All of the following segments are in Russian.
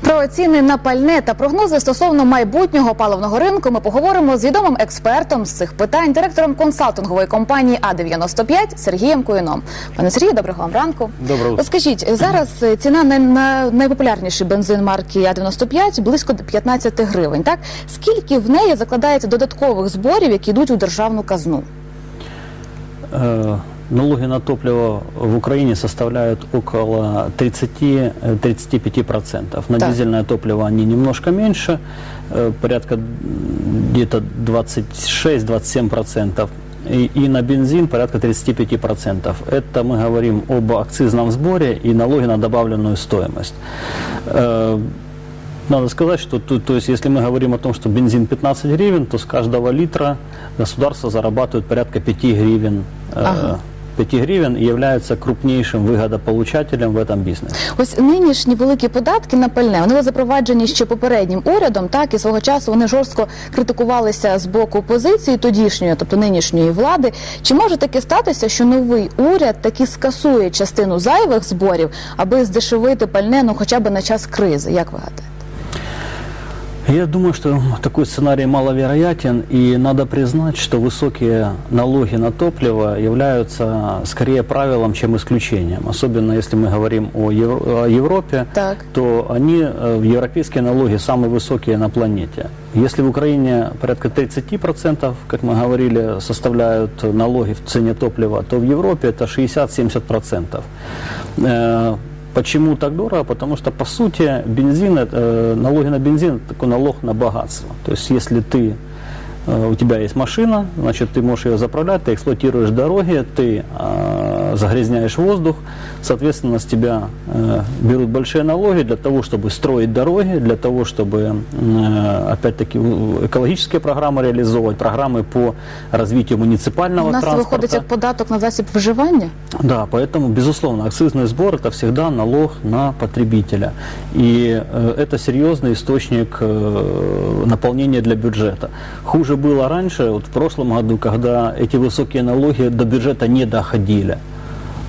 Про ціни на пальне та прогнози стосовно майбутнього паливного ринку ми поговоримо з відомим експертом з цих питань, директором консалтингової компанії А95 Сергієм Куїном. Пане Сергію, доброго вам ранку. Доброго. От Скажіть, зараз е, ціна на, на найпопулярніший бензин марки А95 близько 15 гривень. Так скільки в неї закладається додаткових зборів, які йдуть у державну казну? Налоги на топливо в Украине составляют около 30-35%. На Так. дизельное топливо они немножко меньше, э, порядка где-то 26-27%. И, и на бензин порядка 35%. Это мы говорим об акцизном сборе и налоге на добавленную стоимость. Э, Надо сказать, что то, то есть, если мы говорим о том, что бензин 15 гривен, то с каждого литра государство зарабатывает порядка 5 гривен. э, Ага. 5 гривен и является крупнейшим выгодополучателем в этом бизнесе. Ось нинішні великі податки на пальне вони запроваджені ще попереднім урядом. Так і свого часу вони жорстко критикувалися з боку опозиції тодішньої, тобто нинішньої влади. Чи може таке статися, що новий уряд таки скасує частину зайвих зборів, аби здешевити пальне, ну хоча б на час кризи? Як ви гадаєте? Я думаю, что такой сценарий маловероятен, и надо признать, что высокие налоги на топливо являются скорее правилом, чем исключением. Особенно если мы говорим о, Ев- о Европе, Так. то они, э, европейские налоги, самые высокие на планете. Если в Украине порядка 30%, как мы говорили, составляют налоги в цене топлива, то в Европе это 60-70%. Почему так дорого? Потому что, по сути, бензин, э, налоги на бензин – это такой налог на богатство. То есть, если ты э, у тебя есть машина, значит, ты можешь ее заправлять, ты эксплуатируешь дороги, ты э, загрязняешь воздух, соответственно, с тебя э, берут большие налоги для того, чтобы строить дороги, для того, чтобы, э, опять-таки, экологические программы реализовывать, программы по развитию муниципального У нас транспорта. виходить як податок на засіб виживання? Да, поэтому, безусловно, акцизный сбор это всегда налог на потребителя. И э, это серьезный источник наполнения для бюджета. Хуже было раньше, вот в прошлом году, когда эти высокие налоги до бюджета не доходили.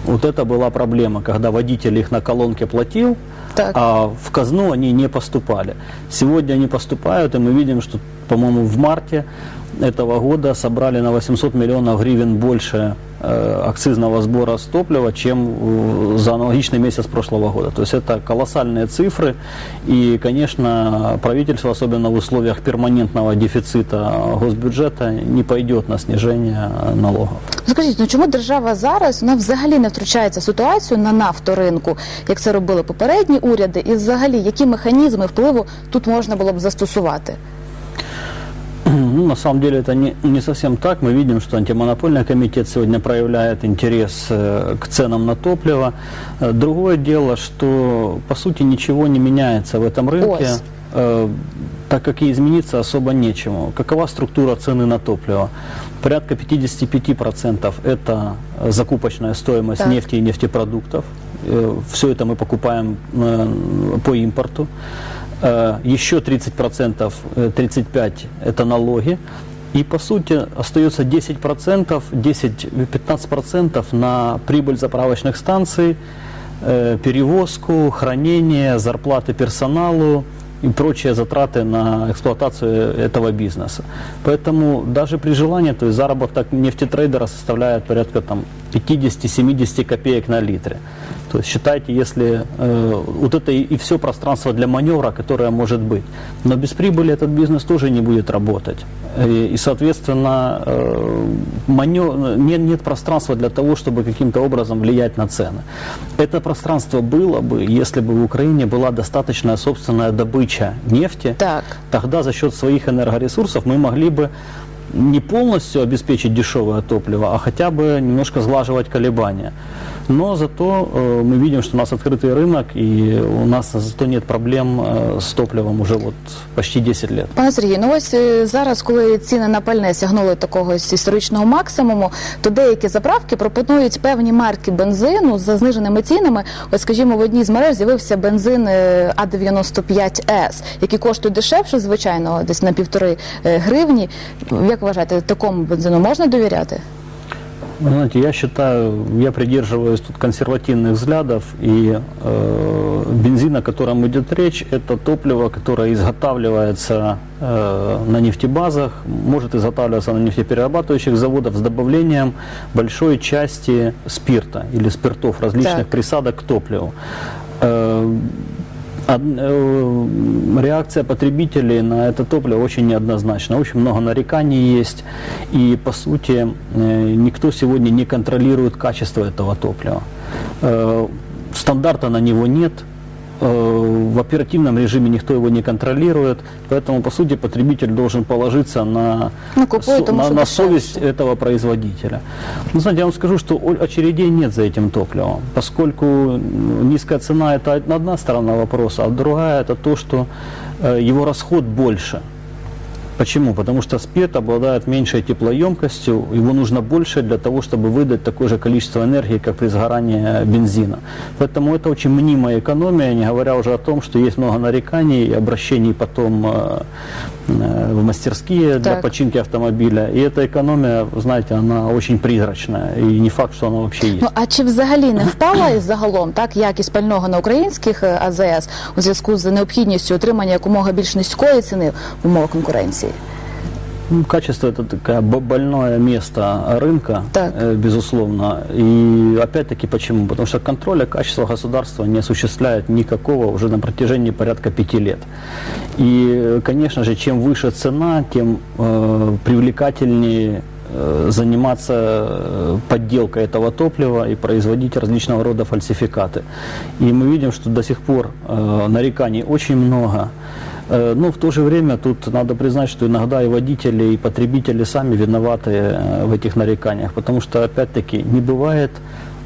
Вот это была проблема, когда водитель их на колонке платил, Так. а в казну они не поступали. Сегодня они поступают, и мы видим, что, по-моему, в марте этого года собрали на 800 миллионов гривен больше э, акцизного сбора с топлива, чем э, за аналогичный месяц прошлого года. То есть это колоссальные цифры, и, конечно, правительство, особенно в условиях перманентного дефицита госбюджета, не пойдет на снижение э, налогов. Ну, Скажіть, ну чому держава зараз вона взагалі не втручається в ситуацію на нафторинку, як це робили попередні уряди, і взагалі які механізми впливу тут можна було б застосувати? Ну, на самом деле это не, не совсем так. Мы видим, что антимонопольный комитет сегодня проявляет интерес э, к ценам на топливо. Э, Другое дело, что по сути ничего не меняется в этом рынке, Ось. э, так как и измениться особо нечему. Какова структура цены на топливо? Порядка 55% это закупочная стоимость Так. нефти и нефтепродуктов. Все это мы покупаем по импорту. Еще 30%, э, 35% это налоги. И по сути остается 10%, 10-15% на прибыль заправочных станций, э, перевозку, хранение, зарплаты персоналу и прочие затраты на эксплуатацию этого бизнеса. Поэтому даже при желании, то есть заработок нефтетрейдера составляет порядка там 50-70 копеек на литре. То есть считайте, если э, вот это и, все пространство для маневра, которое может быть. Но без прибыли этот бизнес тоже не будет работать. И, и, соответственно, э, манё- нет, нет пространства для того, чтобы каким-то образом влиять на цены. Это пространство было бы, если бы в Украине была достаточная собственная добыча нефти. Так. Тогда за счет своих энергоресурсов мы могли бы не полностью обеспечить дешевое топливо, а хотя бы немножко сглаживать колебания. Но зато э, мы видим, что у нас открытый рынок, и у нас зато нет проблем э, с топливом уже вот почти 10 лет. Пане Сергію, ну ось е, зараз, коли ціни на пальне сягнули такого ось історичного максимуму, то деякі заправки пропонують певні марки бензину за зниженими цінами. Ось, скажімо, в одній з мереж з'явився бензин е, А95С, який коштує дешевше, звичайно, десь на півтори е, гривні. Як вважаєте, такому бензину можна довіряти? Вы Знаете, я считаю, я придерживаюсь тут консервативных взглядов, и э, бензин, о котором идет речь, это топливо, которое изготавливается э, на нефтебазах, может изготавливаться на нефтеперерабатывающих заводах с добавлением большой части спирта или спиртов различных Так. присадок к топливу. Э, э, реакция потребителей на это топливо очень неоднозначна. Очень много нареканий есть. И, по сути, э, никто сегодня не контролирует качество этого топлива. Э, Стандарта на него нет. Э, В оперативном режиме никто его не контролирует. Поэтому, по сути, потребитель должен положиться на, Ну, купует, со- на, на совесть этого производителя. Ну, знаете, я вам скажу, что очередей нет за этим топливом, поскольку низкая цена – это од- одна сторона вопроса, а другая – это то, что э, его расход больше. Почему? Потому что спирт обладает меньшей теплоемкостью, его нужно больше для того, чтобы выдать такое же количество энергии, как при сгорании э, бензина. Поэтому это очень мнимая экономия, не говоря уже о том, что есть много нареканий и обращений потом э, э, в мастерские для Так. починки автомобиля. И эта экономия, вы знаете, она очень призрачная. И не факт, что она вообще есть. Ну а чи взагалі не впала із загалом так якість пального на українських е, АЗС у зв'язку з необхідністю отримання якомога більш низької ціни в умовах конкуренції? Ну, качество это такое бо- больное место рынка, Так. э, безусловно. И опять-таки почему? Потому что контроля качества государства не осуществляет никакого уже на протяжении порядка пяти лет. И, конечно же, чем выше цена, тем э, привлекательнее э, заниматься э, подделкой этого топлива и производить различного рода фальсификаты. И мы видим, что до сих пор нареканий очень много. Э, Но в то же время тут надо признать, что иногда и водители, и потребители сами виноваты э, в этих нареканиях, потому что, опять-таки, не бывает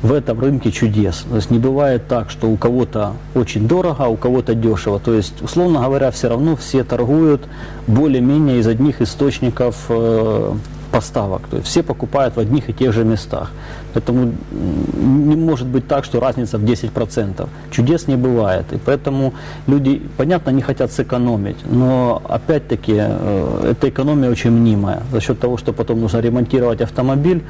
в этом рынке чудес. То есть не бывает так, что у кого-то очень дорого, а у кого-то дешево. То есть, условно говоря, все равно все торгуют более-менее из одних источников э, поставок. То есть все покупают в одних и тех же местах. Поэтому м, не может быть так, что разница в 10%. Чудес не бывает. И поэтому люди, понятно, не хотят сэкономить. Но опять-таки э, эта экономия очень мнимая. За счет того, что потом нужно ремонтировать автомобиль,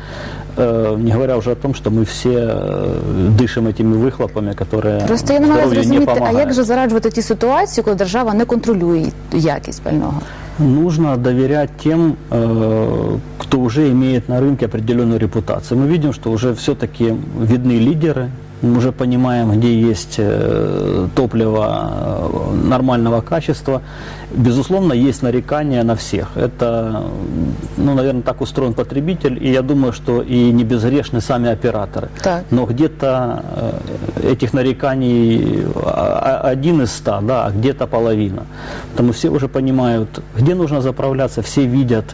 э, не говоря уже о том, что мы все э, дышим этими выхлопами, которые Просто я намагаюся здоровью не зрозуміти, а помогают. як же зараджувати ті ситуації, коли держава не контролює якість пального? Нужно доверять тем, э, кто уже имеет на рынке определенную репутацию. Мы видим, что уже все-таки видны лидеры, мы уже понимаем, где есть э, топливо э, нормального качества. Безусловно, есть нарекания на всех. Это, ну, наверное, так устроен потребитель, и я думаю, что и не безгрешны сами операторы. Так. Но где-то э, этих нареканий а, а, один из ста, да, а где-то половина. Потому все уже понимают, где нужно заправляться, все видят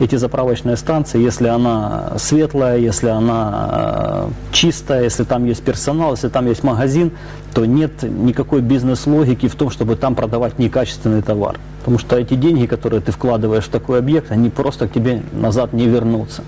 эти заправочные станции, если она светлая, если она э, чистая, если там есть персонал, если там есть магазин, то нет никакой бизнес-логики в том, чтобы там продавать некачественный товар. Потому что эти деньги, которые ты вкладываешь в такой объект, они просто к тебе назад не вернутся.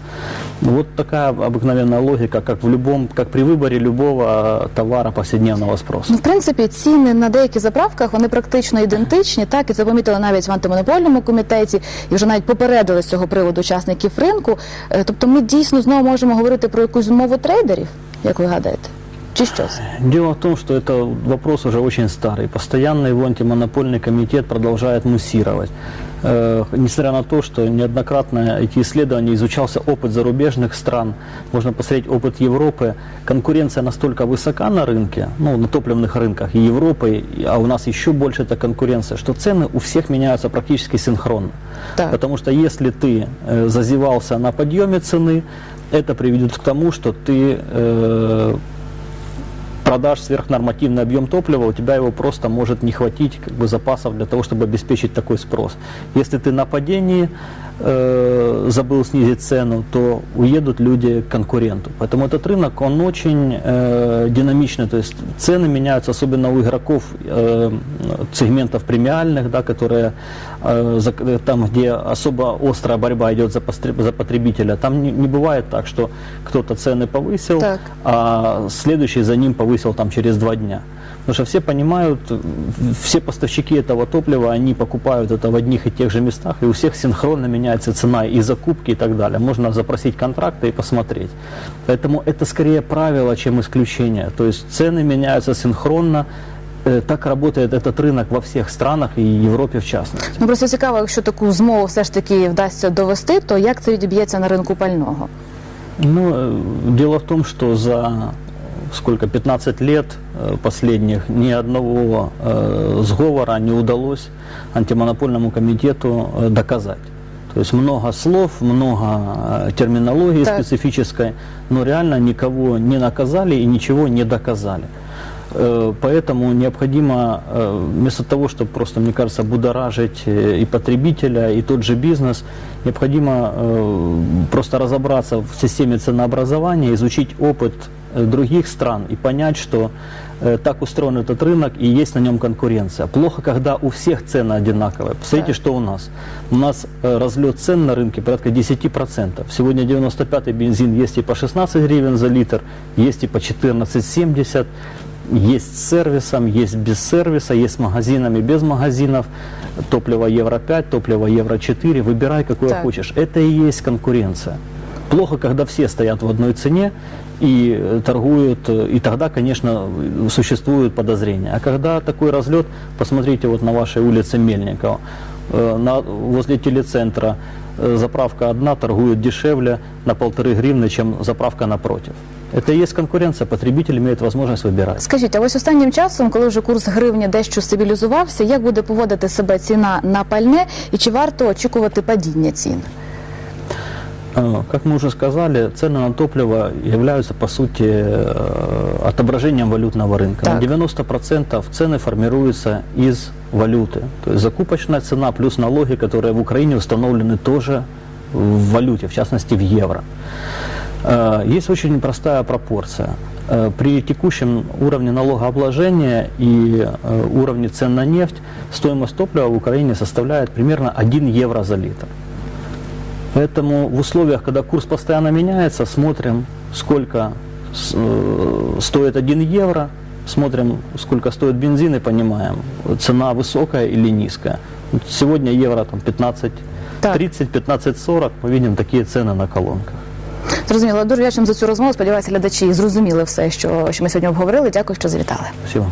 Вот такая обыкновенная логика, как в любом, как при выборе любого товара повседневного спроса. Ну, в принципі, ціни на деяких заправках вони практично ідентичні. Так і це помітили навіть в антимонопольному комітеті, і вже навіть попередили з цього приводу учасників ринку. Е, Тобто, ми дійсно знову можемо говорити про якусь змову трейдерів, як ви гадаєте? Чи що це? Дело в том, что это вопрос уже очень старый. Постоянно его антимонопольный комитет продолжает муссировать. Э, несмотря на то, что неоднократно эти исследования изучался опыт зарубежных стран, можно посмотреть опыт Европы, конкуренция настолько высока на рынке, ну, на топливных рынках и Европы, а у нас еще больше эта конкуренция, что цены у всех меняются практически синхронно. Так. Потому что если ты э, зазевался на подъеме цены, это приведет к тому, что ты э, продашь сверхнормативный объем топлива, у тебя его просто может не хватить как бы, запасов для того, чтобы обеспечить такой спрос. Если ты на падении э, забыл снизить цену, то уедут люди к конкуренту. Поэтому этот рынок, он очень э, динамичный, то есть цены меняются, особенно у игроков э, сегментов премиальных, да, которые э, за- там, где особо острая борьба идет за, постреб- за потребителя, там не, не бывает так, что кто-то цены повысил, Так. а следующий за ним повысил там через два дня. Потому что все понимают, все поставщики этого топлива, они покупают это в одних и тех же местах, и у всех синхронно меняется меняется цена и закупки и так далее. Можно запросить контракты и посмотреть. Поэтому это скорее правило, чем исключение. То есть цены меняются синхронно. Э, Так работает этот рынок во всех странах и Европе в частности. Ну просто цікаво, якщо таку змову все ж таки вдасться довести, то як це відіб'ється на ринку пального? Ну, э, дело в том, что за сколько, 15 лет э, последних ни одного э, сговора не удалось антимонопольному комитету э, доказать. То есть много слов, много терминологии Так. специфической, но реально никого не наказали и ничего не доказали. Поэтому необходимо, вместо того, чтобы просто, мне кажется, будоражить и потребителя, и тот же бизнес, необходимо просто разобраться в системе ценообразования, изучить опыт других стран и понять, что э, так устроен этот рынок и есть на нем конкуренция. Плохо, когда у всех цены одинаковые. Посмотрите, Так. что у нас. У нас э, разлет цен на рынке порядка 10%. Сегодня 95-й бензин есть и по 16 гривен за литр, есть и по 14,70. Есть с сервисом, есть без сервиса, есть с магазинами, без магазинов. Топливо Евро 5, топливо Евро 4. Выбирай, какое Так. хочешь. Это и есть конкуренция. Плохо, когда все стоят в одной цене и э, торгуют, э, и тогда, конечно, э, существуют подозрения. А когда такой разлет, посмотрите вот на вашей улице Мельникова, э, на, возле телецентра э, заправка одна торгует дешевле на полторы гривны, чем заправка напротив. Это и есть конкуренция, потребитель имеет возможность выбирать. Скажіть, а ось останнім часом, коли вже курс гривні дещо стабілізувався, як буде поводити себе ціна на пальне і чи варто очікувати падіння цін? Э, Как мы уже сказали, цены на топливо являются, по сути, э, отображением валютного рынка. Так. На 90% цены формируются из валюты. То есть закупочная цена плюс налоги, которые в Украине установлены тоже в валюте, в частности в евро. Э, Есть очень простая пропорция. Э, При текущем уровне налогообложения и уровне цен на нефть стоимость топлива в Украине составляет примерно 1 евро за литр. Поэтому в условиях, когда курс постоянно меняется, смотрим, сколько с- э, стоит 1 евро, смотрим, сколько стоит бензин и понимаем, цена высокая или низкая. Вот Сегодня евро там 15 Так. 30, 15, 40, мы видим такие цены на колонках. Зрозуміло, дуже вдячна за цю розмову. Сподіваюся, глядачі зрозуміли все, що, що ми сьогодні обговорили. Дякую, що завітали. Спасибо.